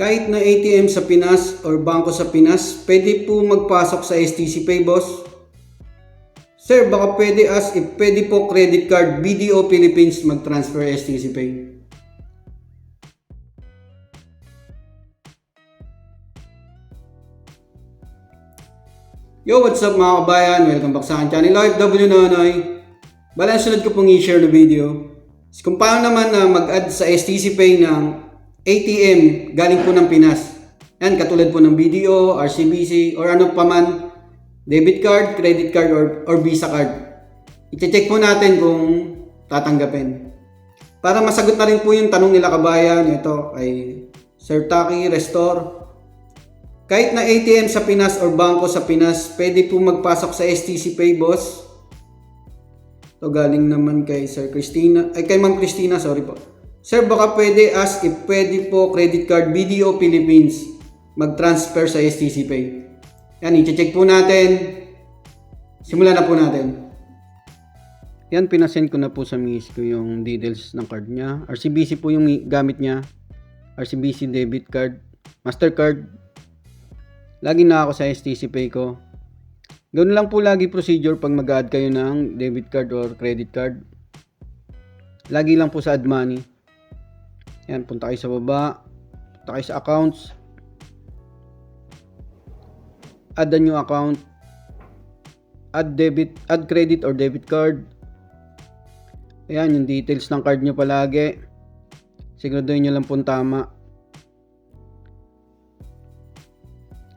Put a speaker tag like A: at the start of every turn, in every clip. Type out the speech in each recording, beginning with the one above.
A: Kahit na ATM sa Pinas or bangko sa Pinas, pwede po magpasok sa STC Pay, boss? Sir, baka pwede as if pwede po credit card BDO Philippines mag-transfer STC Pay. Yo, what's up mga kabayan? Welcome back sa akin channel OFW Nonoy. Bala, ang sunod ko pong i-share na video kung paano naman na mag-add sa STC Pay ng ATM galing po ng Pinas. Yan, katulad po ng BDO, RCBC, or ano pa man, debit card, credit card, or, or Visa card. I-check po natin kung tatanggapin. Para masagot na rin po yung tanong nila kabayan, ito ay Sir Taki Restore. Kahit na ATM sa Pinas or bangko sa Pinas, pwede po magpasok sa STC Pay, boss. Ito galing naman kay Sir Christina, ay kay Ma'am Christina, sorry po. Sir, baka pwede ask if pwede po credit card BDO Philippines mag-transfer sa STC Pay. Yan, i-check po natin. Simulan na po natin. Yan, pinasend ko na po sa miss ko yung details ng card niya. RCBC po yung gamit niya. RCBC debit card, Mastercard. Lagi na ako sa STC Pay ko. Ganoon lang po lagi procedure pag mag-add kayo ng debit card or credit card. Lagi lang po sa add money. Yan, punta kayo sa baba. Punta kayo sa accounts. Add a new account. Add debit, add credit or debit card. Ayan, yung details ng card nyo palagi. Siguraduhin nyo lang po tama.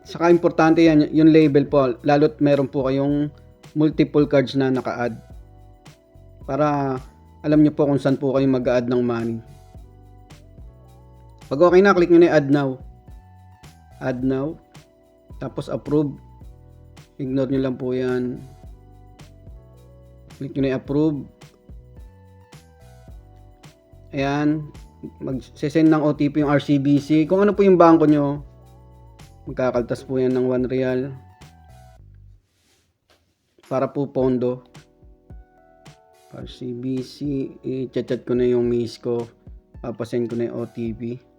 A: Saka importante yan, yung label po. Lalo't meron po kayong multiple cards na naka-add. Para alam nyo po kung saan po kayo mag-add ng money. Pag okay na, click nyo na yung add now. Add now. Tapos approve. Ignore nyo lang po yan. Click nyo na yung approve. Ayan. Mag-send ng OTP yung RCBC. Kung ano po yung bangko nyo, magkakaltas po yan ng 1 real. Para po pondo. RCBC. I-chat ko na yung miss ko. Papasend ko na yung OTP.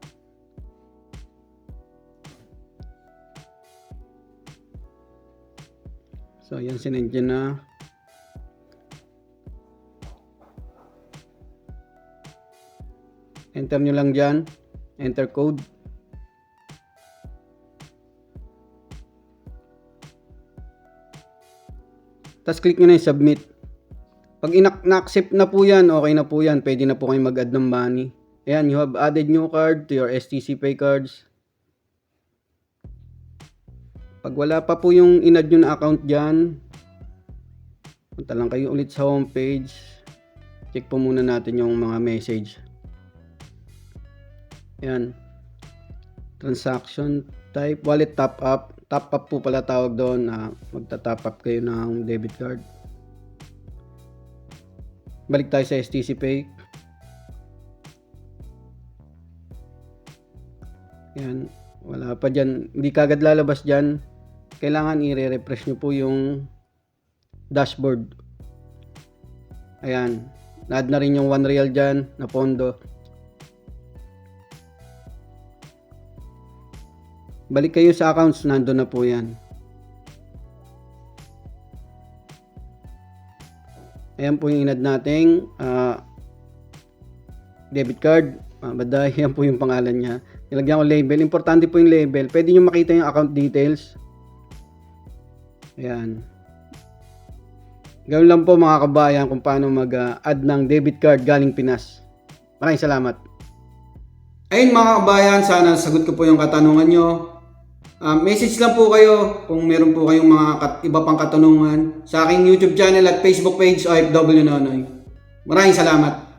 A: So, yan sinend nyo na. Enter nyo lang dyan. Enter code. Tapos click nyo na yung submit. Pag na-accept na po yan, okay na po yan. Pwede na po kayo mag-add ng money. Ayan, you have added new card to your STC Pay cards. Pag wala pa po yung in-add nyo na account dyan, punta lang kayo ulit sa homepage. Check po muna natin yung mga message. Ayan. Transaction type, wallet top up. Top up po pala tawag doon na magta-top up kayo ng debit card. Balik tayo sa STC Pay. Yan. Wala pa dyan. Hindi kagad lalabas dyan. Kailangan i-refresh nyo po yung dashboard. Ayan. Na-add na rin yung 1 real dyan na pondo. Balik kayo sa accounts, nandun na po yan. Ayan po yung inad nating ah, debit card. Uh, bada, yan po yung pangalan niya. Nilagyan ko label. Importante po yung label. Pwede nyo makita yung account details. Ayan. Gawin lang po mga kabayan kung paano mag-add ng debit card galing Pinas. Maraming salamat. Ayun mga kabayan, sana sagot ko po yung katanungan nyo. Ah, message lang po kayo kung meron po kayong mga kat- iba pang katanungan sa aking YouTube channel at Facebook page OFW Nonoy. Maraming salamat.